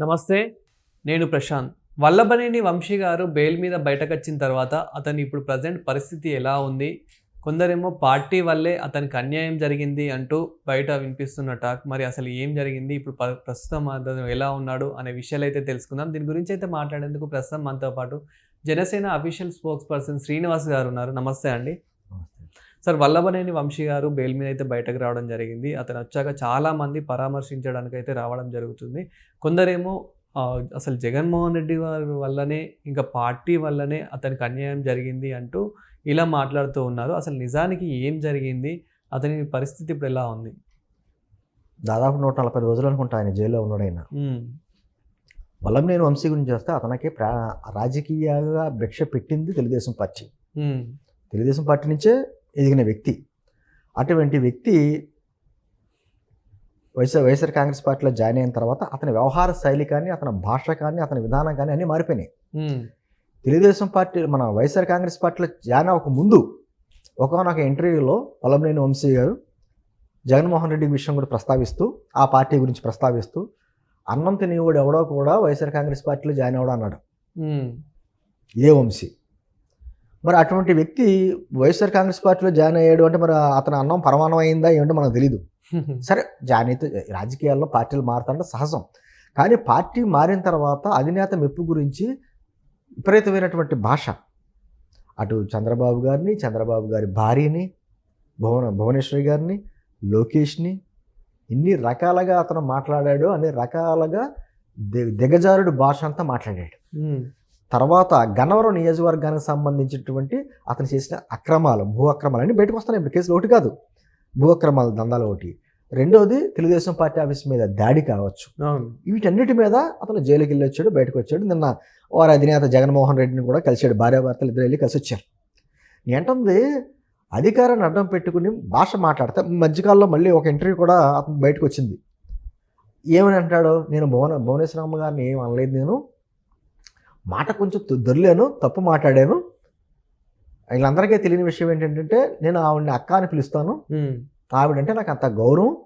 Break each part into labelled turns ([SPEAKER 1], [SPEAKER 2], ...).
[SPEAKER 1] నమస్తే నేను ప్రశాంత్. వల్లభనేని వంశీ గారు బెయిల్ మీద బయటకు వచ్చిన తర్వాత అతని ఇప్పుడు ప్రజెంట్ పరిస్థితి ఎలా ఉంది? కొందరేమో పార్టీ వల్లే అతనికి అన్యాయం జరిగింది అంటూ బయట వినిపిస్తున్న టాక్. మరి అసలు ఏం జరిగింది? ఇప్పుడు ప్రస్తుతం అతను ఎలా ఉన్నాడు అనే విషయాలు అయితే తెలుసుకుందాం. దీని గురించి అయితే మాట్లాడేందుకు ప్రస్తుతం మనతో పాటు Janasena official spokesperson Srinivas గారు ఉన్నారు. నమస్తే అండి. సార్ వల్లభనేని వంశీ గారు బెయిల్ మీద అయితే బయటకు రావడం జరిగింది. అతను వచ్చాక చాలా మంది పరామర్శించడానికి అయితే రావడం జరుగుతుంది. కొందరేమో అసలు జగన్మోహన్ రెడ్డి వారి వల్లనే ఇంకా పార్టీ వల్లనే అతనికి అన్యాయం జరిగింది అంటూ ఇలా మాట్లాడుతూ ఉన్నారు. అసలు నిజానికి ఏం జరిగింది? అతని పరిస్థితి ఇప్పుడు ఎలా ఉంది?
[SPEAKER 2] దాదాపు నూట నలభై రోజులు అనుకుంటా ఆయన జైల్లో ఉన్నాడు ఆయన
[SPEAKER 1] ఉమ్,
[SPEAKER 2] వల్లంనేని వంశీ గురించి వస్తే అతనికి ప్రా రాజకీయంగా భిక్ష పెట్టింది తెలుగుదేశం పార్టీ. తెలుగుదేశం పార్టీ నుంచే ఎదిగిన వ్యక్తి. అటువంటి వ్యక్తి వైఎస్ఆర్ వైఎస్ఆర్ కాంగ్రెస్ పార్టీలో జాయిన్ అయిన తర్వాత అతని వ్యవహార శైలి కానీ అతని భాష కానీ అతని విధానం కానీ అన్నీ మారిపోయినాయి. తెలుగుదేశం పార్టీ మన వైఎస్ఆర్ కాంగ్రెస్ పార్టీలో జాయిన్ అవ్వక ముందు ఒకనొక ఇంటర్వ్యూలో వల్లభనేని వంశీ గారు జగన్మోహన్ రెడ్డి విషయం కూడా ప్రస్తావిస్తూ ఆ పార్టీ గురించి ప్రస్తావిస్తూ అన్నం తినేవాడు ఎవడో కూడా వైఎస్ఆర్ కాంగ్రెస్ పార్టీలో జాయిన్ అవ్వడం అన్నాడు. ఇదే వంశీ? మరి అటువంటి వ్యక్తి వైఎస్ఆర్ కాంగ్రెస్ పార్టీలో జాయిన్ అయ్యాడు అంటే మరి అతని అన్నం పరమాణం అయిందా ఏమంటే మనకు తెలియదు సరే జాయిన్ అయితే రాజకీయాల్లో పార్టీలు మారుతారంటే సహజం. కానీ పార్టీ మారిన తర్వాత అధినేత మెప్పు గురించి విపరీతమైనటువంటి భాష. అటు చంద్రబాబు గారిని చంద్రబాబు గారి భార్యని భువన భువనేశ్వరి గారిని లోకేష్ని ఇన్ని రకాలుగా అతను మాట్లాడాడు అన్ని రకాలుగా దిగజారుడు భాష అంతా మాట్లాడాడు. తర్వాత గన్నవరం నియోజకవర్గానికి సంబంధించినటువంటి అతను చేసిన అక్రమాలు భూ అక్రమాలు అన్ని బయటకు వస్తున్నాయి. ఇప్పుడు కేసులు ఒకటి కాదు. భూ అక్రమాల దందాలు ఒకటి. రెండోది తెలుగుదేశం పార్టీ ఆఫీస్ మీద దాడి కావచ్చు. వీటన్నిటి మీద అతను జైలుకి వెళ్ళి వచ్చాడు బయటకు వచ్చాడు. నిన్న వారి అధినేత జగన్మోహన్ రెడ్డిని కూడా కలిశాడు. భార్యాభర్తలు ఇద్దరు వెళ్ళి కలిసి వచ్చారు. ఏంటుంది అధికారాన్ని అడ్డం పెట్టుకుని భాష మాట్లాడితే మధ్యకాలంలో మళ్ళీ ఒక ఇంటర్వ్యూ కూడా అతను బయటకు వచ్చింది. ఏమని అంటాడు? నేను భువన భువనేశ్వరమ్మ గారిని ఏం అనలేదు నేను. మాట కొంచెం దొర్లేను తప్పు మాట్లాడాను. వీళ్ళందరికీ తెలియని విషయం ఏంటంటే నేను ఆవిడని అక్క అని పిలుస్తాను. ఆవిడంటే నాకు అంత గౌరవం.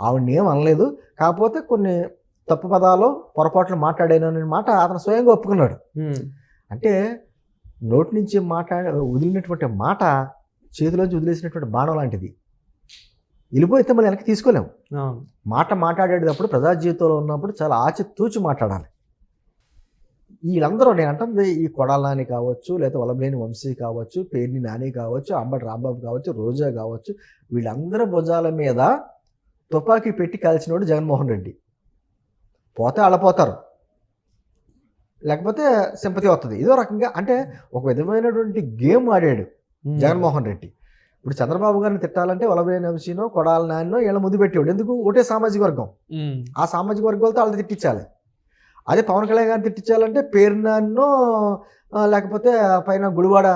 [SPEAKER 2] ఆవిడని ఏం అనలేదు. కాకపోతే కొన్ని తప్పు పదాలు పొరపాట్లు మాట్లాడాను అనే మాట అతను స్వయంగా ఒప్పుకున్నాడు. అంటే నోటి నుంచి మాట్లాడ వదిలినటువంటి మాట చేతిలోంచి వదిలేసినటువంటి బాణం లాంటిది. వెళ్ళిపోతే మళ్ళీ వెనక్కి తీసుకోలేము. మాట మాట్లాడేటప్పుడు ప్రజా జీవితంలో ఉన్నప్పుడు చాలా ఆచితూచి మాట్లాడాలి. వీళ్ళందరూ నేను అంటుంది ఈ కొడాల నాని కావచ్చు లేదా వలభలేని వంశీ కావచ్చు పేర్ని నాని కావచ్చు అంబటి రాంబాబు కావచ్చు రోజా కావచ్చు వీళ్ళందరి భుజాల మీద తుపాకీ పెట్టి కాల్చినోడు జగన్మోహన్ రెడ్డి. పోతే అళ్ళపోతారు లేకపోతే సింపతి వస్తుంది ఇదో రకంగా అంటే ఒక విధమైనటువంటి గేమ్ ఆడాడు జగన్మోహన్ రెడ్డి. ఇప్పుడు చంద్రబాబు గారిని తిట్టాలంటే వలభలేని వంశీనో కొడాల నాన్నో వీళ్ళ ముద్దు పెట్టేవాడు. ఎందుకు? ఒకటే సామాజిక వర్గం. ఆ సామాజిక వర్గాలతో వాళ్ళని తిట్టించాలి. అదే పవన్ కళ్యాణ్ గారిని తిట్టించాలంటే పేరునాన్నో లేకపోతే పైన గుడివాడ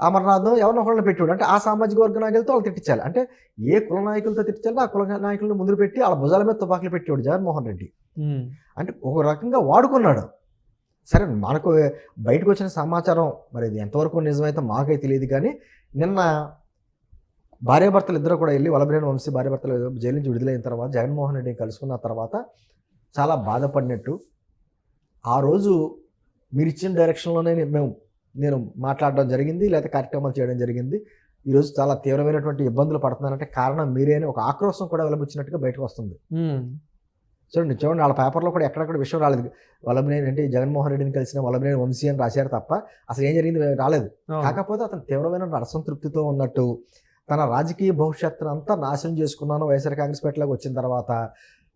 [SPEAKER 2] అమర్నాథ్ ఎవరినో ఒకళ్ళని పెట్టాడు అంటే ఆ సామాజిక వర్గ నాయకులతో వాళ్ళు తిట్టించాలి. అంటే ఏ కుల నాయకులతో తిట్టించాలో ఆ కుల నాయకులను ముందు పెట్టి వాళ్ళ భుజాల మీద తుపాకులు పెట్టాడు జగన్మోహన్ రెడ్డి. అంటే ఒక రకంగా వాడుకున్నాడు. సరే మనకు బయటకు వచ్చిన సమాచారం మరి ఇది ఎంతవరకు నిజమైతే మాకే తెలియదు కానీ నిన్న భార్యాభర్తలు ఇద్దరు కూడా వెళ్ళి వలభరేణి వంశీ భార్యాభర్తలు జైలు నుంచి విడుదలైన తర్వాత జగన్మోహన్ రెడ్డిని కలుసుకున్న తర్వాత చాలా బాధపడినట్టు ఆ రోజు మీరు ఇచ్చిన డైరెక్షన్లోనే మేము నేను మాట్లాడడం జరిగింది లేదా కార్యక్రమాలు చేయడం జరిగింది. ఈరోజు చాలా తీవ్రమైనటువంటి ఇబ్బందులు పడుతున్నారంటే కారణం మీరే అని ఒక ఆక్రోశం కూడా వెలబుచ్చినట్టుగా బయటకు వస్తుంది. చూడండి చూడండి వాళ్ళ పేపర్లో కూడా ఎక్కడెక్కడ విషయం రాలేదు. వల్లభనేని అంటే జగన్మోహన్ రెడ్డిని కలిసిన వల్లభనేని వంశీ అని రాశారు తప్ప అసలు ఏం జరిగింది రాలేదు. కాకపోతే అతను తీవ్రమైన అసంతృప్తితో ఉన్నట్టు తన రాజకీయ భవిష్యత్తును అంతా నాశనం చేసుకున్నాను వైఎస్ఆర్ కాంగ్రెస్ పార్టీలోకి వచ్చిన తర్వాత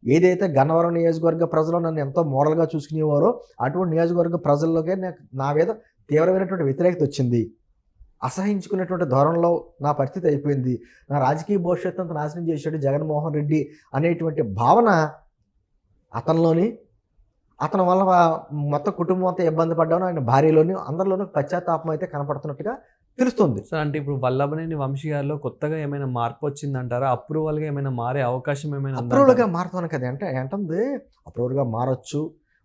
[SPEAKER 2] ఏదైతే గన్నవరం నియోజకవర్గ ప్రజలు నన్ను ఎంతో మోడల్గా చూసుకునేవారో అటువంటి నియోజకవర్గ ప్రజల్లోకే నాకు నా మీద తీవ్రమైనటువంటి వ్యతిరేకత వచ్చింది. అసహించుకునేటువంటి ధోరణిలో నా పరిస్థితి అయిపోయింది. నా రాజకీయ భవిష్యత్తు అంత నాశనం చేశాడు జగన్మోహన్ రెడ్డి అనేటువంటి భావన అతనిలోని అతని వల్ల మొత్తం కుటుంబం అంతా ఇబ్బంది పడ్డాను. ఆయన భార్యలోని అందరిలోనూ పశ్చాత్తాపం అయితే కనపడుతున్నట్టుగా తెలుస్తుంది.
[SPEAKER 1] సార్ అంటే ఇప్పుడు వల్లభనేని వంశీ గారిలో కొత్తగా ఏమైనా మార్పు వచ్చిందంటారా? అప్రూవల్గా ఏమైనా మారే అవకాశం ఏమైనా?
[SPEAKER 2] అప్రూవల్గా మారుతాను కదా అంటే ఏంటంది అప్రూవల్గా మారొచ్చు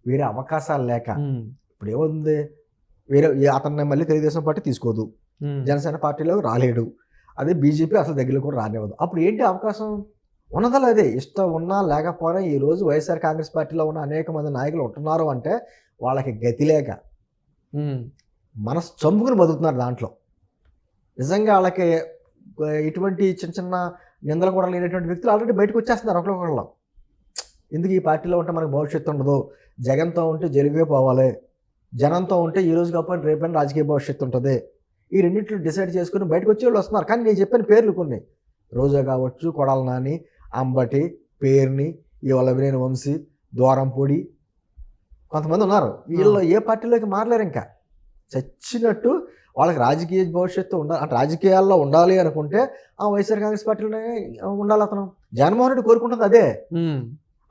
[SPEAKER 2] వేరే అవకాశాలు లేక. ఇప్పుడు ఏముంది వేరే అతన్ని మళ్ళీ తెలుగుదేశం పార్టీ తీసుకోదు. జనసేన పార్టీలో రాలేడు. అదే బీజేపీ అసలు దగ్గరలో కూడా రానివ్వదు. అప్పుడు ఏంటి అవకాశం? ఉన్నదల అదే. ఇష్టం ఉన్నా లేకపోయినా ఈ రోజు వైఎస్ఆర్ కాంగ్రెస్ పార్టీలో ఉన్న అనేక మంది నాయకులు ఉంటున్నారు అంటే వాళ్ళకి గతి లేక. మనసు చంపుకుని బతుకుతున్నారు దాంట్లో. నిజంగా వాళ్ళకి ఇటువంటి చిన్న చిన్న నిందలు కూడా లేనటువంటి వ్యక్తులు ఆల్రెడీ బయటకు వచ్చేస్తున్నారు ఒకరికొకళ్ళు. ఎందుకు ఈ పార్టీలో ఉంటే మనకు భవిష్యత్తు ఉండదు? జగన్తో ఉంటే జైలుకే పోవాలి. జనంతో ఉంటే ఈ రోజు కాకపోతే రేపైనా రాజకీయ భవిష్యత్తు ఉంటుంది. ఈ రెండింటిని డిసైడ్ చేసుకుని బయటకు వచ్చే వాళ్ళు వస్తున్నారు. కానీ నేను చెప్పిన పేర్లు కొన్ని. రోజా కావచ్చు కొడాల నాని అంబటి పేర్ని ఈ వల్లభినేని వంశీ ద్వారంపూడి కొంతమంది ఉన్నారు. వీళ్ళు ఏ పార్టీలోకి మారలేరు ఇంకా. చచ్చినట్టు వాళ్ళకి రాజకీయ భవిష్యత్తు ఉండాలి. అంటే రాజకీయాల్లో ఉండాలి అనుకుంటే ఆ వైఎస్ఆర్ కాంగ్రెస్ పార్టీలోనే ఉండాలి అతను. జగన్మోహన్ రెడ్డి కోరుకుంటుంది అదే.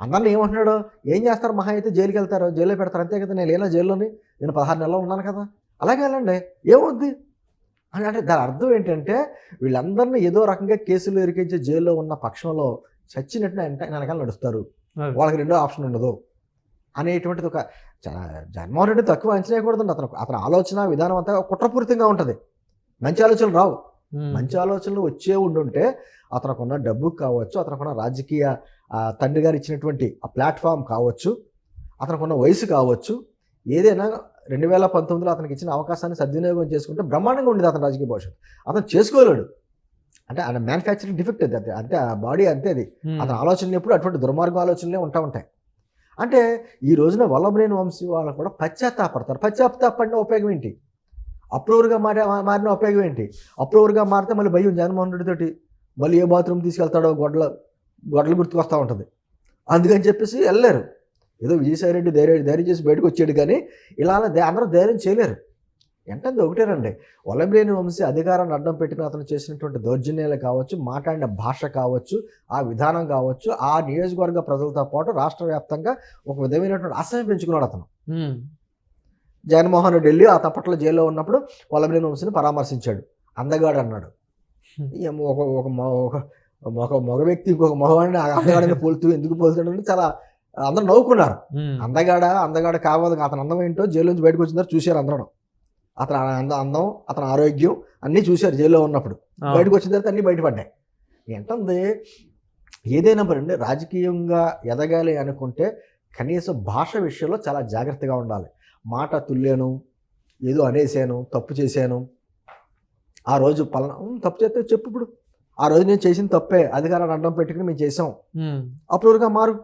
[SPEAKER 2] అందరిని ఏమంటున్నాడు? ఏం చేస్తారు? మహా అయితే జైలుకి వెళ్తారు. జైల్లో పెడతారు. అంతే కదా. నేను లేనా జైల్లోని? నేను పదహారు నెలలు ఉన్నాను కదా. అలాగే వెళ్ళండి. ఏమవుద్ది అని అంటే దాని అర్థం ఏంటంటే వీళ్ళందరినీ ఏదో రకంగా కేసులు ఇరికించి జైల్లో ఉన్న పక్షంలో చచ్చినట్టు వెనకాల నడుస్తారు. వాళ్ళకి రెండో ఆప్షన్ ఉండదు. అనేటువంటిది ఒక చ- జగన్మోహన్ రెడ్డి తక్కువ అంచనా వేయకూడదండి అతను అతని ఆలోచన విధానం అంతా కుట్రపూరితంగా ఉంటుంది. మంచి ఆలోచనలు రావు. మంచి ఆలోచనలు వచ్చే ఉండుంటే అతనుకున్న డబ్బు కావచ్చు అతనుకున్న రాజకీయ తండ్రి గారు ఇచ్చినటువంటి ఆ ప్లాట్ఫామ్ కావచ్చు అతనుకున్న వయసు కావచ్చు ఏదైనా రెండు వేల పంతొమ్మిదిలో అతనికి ఇచ్చిన అవకాశాన్ని సద్వినియోగం చేసుకుంటే బ్రహ్మాండంగా ఉండేది అతని రాజకీయ భవిష్యత్తు. అతను చేసుకోలేడు. అంటే ఆయన మ్యానుఫ్యాక్చరింగ్ డిఫెక్ట్ అది అంతే ఆ బాడీ అంతే అది. అతని ఆలోచనలు ఎప్పుడు అటువంటి దుర్మార్గ ఆలోచనలే ఉంటా ఉంటాయి. అంటే ఈ రోజున వల్లభనేని వంశీ వాళ్ళు కూడా పశ్చాత్తాపడతారు. పశ్చాత్తాపడిన ఉపయోగం ఏంటి? అప్రూవర్గా మారే మారిన ఉపయోగం ఏంటి? అప్రూవర్గా మారితే మళ్ళీ భయం జగన్మోహన్ రెడ్డితోటి మళ్ళీ ఏ బాత్రూమ్ తీసుకెళ్తాడో గొడ్ల గొడ్డలు గుర్తుకొస్తూ ఉంటుంది. అందుకని చెప్పేసి వెళ్ళలేరు. ఏదో విజయసాయి రెడ్డి ధైర్యం ధైర్యం చేసి బయటకు వచ్చాడు కానీ ఇలా అందరూ ధైర్యం చేయలేరు. ఎంతంది ఒకటేనండి. వల్లభనేని వంశీ అధికారాన్ని అడ్డం పెట్టుకుని అతను చేసినటువంటి దౌర్జన్యాలు కావచ్చు మాట్లాడిన భాష కావచ్చు ఆ విధానం కావచ్చు ఆ నియోజకవర్గ ప్రజలతో పాటు రాష్ట్ర వ్యాప్తంగా ఒక విధమైనటువంటి అసహ్యం పెంచుకున్నాడు అతను. జగన్మోహన్ రెడ్డి వెళ్ళి ఆ తప్పట్లో జైల్లో ఉన్నప్పుడు వల్లభనేని వంశీని పరామర్శించాడు. అందగాడు అన్నాడు. ఒక ఒక ఒక మగ వ్యక్తి ఇంకొక మగవాడిని అందగాడని పోలుతూ ఎందుకు పోలుతాడని చాలా అందరూ నవ్వుకున్నారు. అందగాడ అందగాడ కావాలి అతని అందం ఏంటో జైలు నుంచి బయటకు వచ్చిన తర్వాత చూశారు అందరూ. అతని అంద అందం అతని ఆరోగ్యం అన్నీ చూశారు జైల్లో ఉన్నప్పుడు. బయటకు వచ్చిన తర్వాత అన్నీ బయటపడ్డాయి. ఏంటంది ఏదైనా పరండి రాజకీయంగా ఎదగాలి అనుకుంటే కనీసం భాష విషయంలో చాలా జాగ్రత్తగా ఉండాలి. మాట తుల్లాను ఏదో అనేసాను తప్పు చేశాను. ఆ రోజు పలానా "ఉమ్, తప్పు చేస్తే చెప్పు ఇప్పుడు. ఆ రోజు నేను చేసిన తప్పే అధికారాన్ని అడ్డం పెట్టుకుని మేము చేసాం అప్రూవర్గా మారు.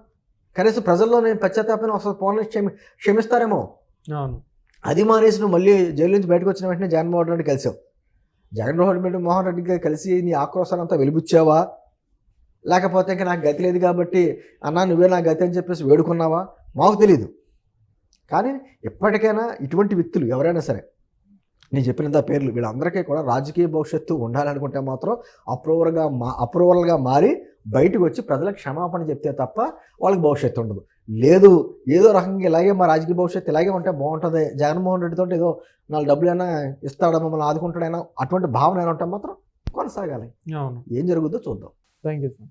[SPEAKER 2] కనీసం ప్రజల్లో నేను పశ్చాత్తాపం వస్తుంది పోనీ క్షమి క్షమిస్తారేమో.
[SPEAKER 1] అవును.
[SPEAKER 2] అది మానేసి నువ్వు మళ్ళీ జైలు నుంచి బయటకు వచ్చిన వెంటనే జగన్మోహన్ రెడ్డి కలిసావు. జగన్మోహన్ రెడ్డి మోహన్ రెడ్డికి కలిసి నీ ఆక్రోశాన్ని అంతా వెలిబుచ్చావా? లేకపోతే ఇంకా నాకు గతి లేదు కాబట్టి అన్నా నువ్వే నా గతి అని చెప్పేసి వేడుకున్నావా? మాకు తెలియదు కానీ ఎప్పటికైనా ఇటువంటి వ్యక్తులు ఎవరైనా సరే నేను చెప్పినంత పేర్లు వీళ్ళందరికీ కూడా రాజకీయ భవిష్యత్తు ఉండాలనుకుంటే మాత్రం అప్రూవర్గా మా అప్రూవల్గా మారి బయటకు వచ్చి ప్రజలకు క్షమాపణ చెప్తే తప్ప వాళ్ళకి భవిష్యత్తు ఉండదు. లేదు ఏదో రకంగా ఇలాగే మా రాజకీయ భవిష్యత్తు ఇలాగే ఉంటే బాగుంటుంది. జగన్మోహన్ రెడ్డితో ఏదో నాలుగు డబ్బులైనా ఇస్తాడా మమ్మల్ని ఆదుకుంటాడైనా అటువంటి భావన అయినా ఉంటే మాత్రం కొనసాగాలి.
[SPEAKER 1] అవును.
[SPEAKER 2] ఏం జరుగుతుందో చూద్దాం.
[SPEAKER 1] Thank you sir.